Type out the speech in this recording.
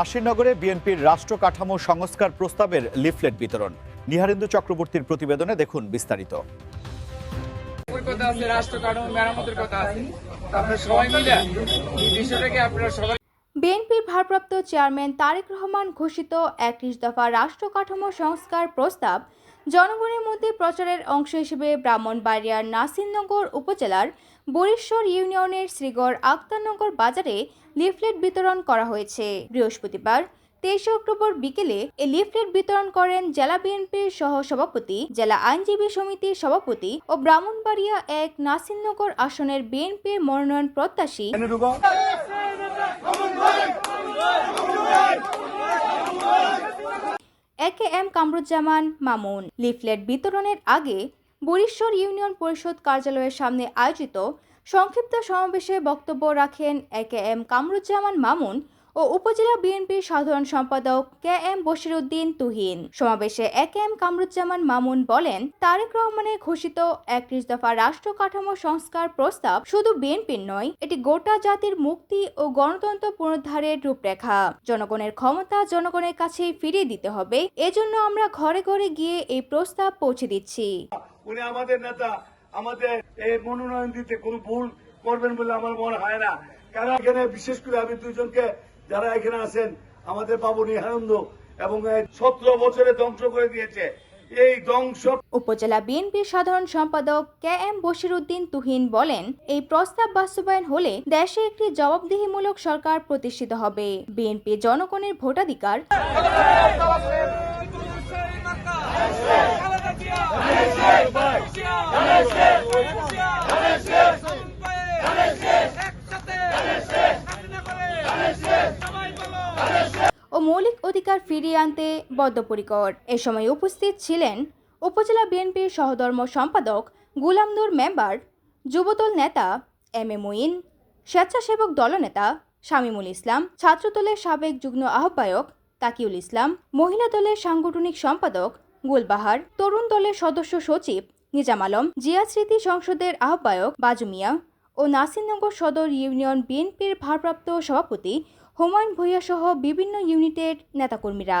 নাসিরনগরে বিএনপির রাষ্ট্র কাঠামো সংস্কার প্রস্তাবের লিফলেট বিতরণ। নিহারেন্দু চক্রবর্তীর প্রতিবেদনে দেখুন বিস্তারিত। ওর কথা আছে রাষ্ট্র কাঠামো মেরামতের কথা আছে। আপনারা সবাই মিলে এই বিষয়টাকে আপনারা সবাই বিএনপির ভারপ্রাপ্ত চেয়ারম্যান তারেক রহমান ঘোষিত একত্রিশ দফা রাষ্ট্র কাঠামো সংস্কার প্রস্তাব জনগণের মধ্যে প্রচারের অংশ হিসেবে ব্রাহ্মণবাড়িয়ার নাসিরনগর উপজেলার বরিশ্বর ইউনিয়নের শ্রীগড় আক্তারনগর বাজারে লিফলেট বিতরণ করা হয়েছে। বৃহস্পতিবার, তেইশে অক্টোবর বিকেলে এই লিফলেট বিতরণ করেন জেলা বিএনপির সহ সভাপতি জেলা আইনজীবী সমিতির সভাপতি ও ব্রাহ্মণবাড়িয়া এক নাসিরনগর আসনের বিএনপির মনোনয়ন প্রত্যাশী। A K M Kamruzzaman Mamun. Leaflet বিতরণের আগে বরিশ্বর ইউনিয়ন পরিষদ কার্যালয়ের সামনে আয়োজিত সংক্ষিপ্ত সমাবেশে বক্তব্য রাখেন A K M Kamruzzaman Mamun ও উপজেলা বিএনপির সাধারণ সম্পাদক কে এম বশিরউদ্দিন তুহিন। সমাবেশে A K M Kamruzzaman Mamun বলেন, তারেক রহমানের ঘোষিত একত্রিশ দফা রাষ্ট্র কাঠামো সংস্কার প্রস্তাব শুধু বিএনপির নয়, এটি গোটা জাতির মুক্তি ও গণতন্ত্র পুনরুদ্ধারের রূপরেখা। জনগণের ক্ষমতা জনগণের কাছে ফিরিয়ে দিতে হবে, এজন্য আমরা ঘরে ঘরে গিয়ে এই প্রস্তাব পৌঁছে দিচ্ছি। উনি আমাদের নেতা, আমাদের এই মনোনয়ন দিতে কোনো ভুল করবেন বলে আমার মনে হয় না। কারণ এখানে বিশেষ করে আমি দুইজনকে যারা এখানে আছেন আমাদের বাবু নিহানন্দ এবং সতেরো বছরে ধ্বংস করে দিয়েছে। এই ধ্বংস উপজেলা বিএনপির সাধারণ সম্পাদক কে এম বশিরউদ্দিন তুহিন বলেন এই প্রস্তাব বাস্তবায়ন হলে দেশে একটি জবাবদিহিমূলক সরকার প্রতিষ্ঠিত হবে। বিএনপি জনগণের ভোটাধিকার ও মৌলিক অধিকার ফিরিয়ে আনতে বদ্ধপরিকর। এ সময় উপস্থিত ছিলেন উপজেলা বিএনপির সহধর্ম সম্পাদক গুলামদুর মেম্বার, যুবদল নেতা এম এ মুইন স্বেচ্ছাসেবক দলনেতা শামীমুল ইসলাম, ছাত্রদলের সাবেক যুগ্ম আহ্বায়ক তাকিউল ইসলাম, মহিলা দলের সাংগঠনিক সম্পাদক গুলবাহার, তরুণ দলের সদস্য সচিব নিজাম আলম, জিয়া স্মৃতি সংসদের আহ্বায়ক বাজু মিয়া ও নাসিরনগর সদর ইউনিয়ন বিএনপির ভারপ্রাপ্ত সভাপতি হুমায়ুন ভূঁইয়া সহ বিভিন্ন ইউনিটের নেতাকর্মীরা।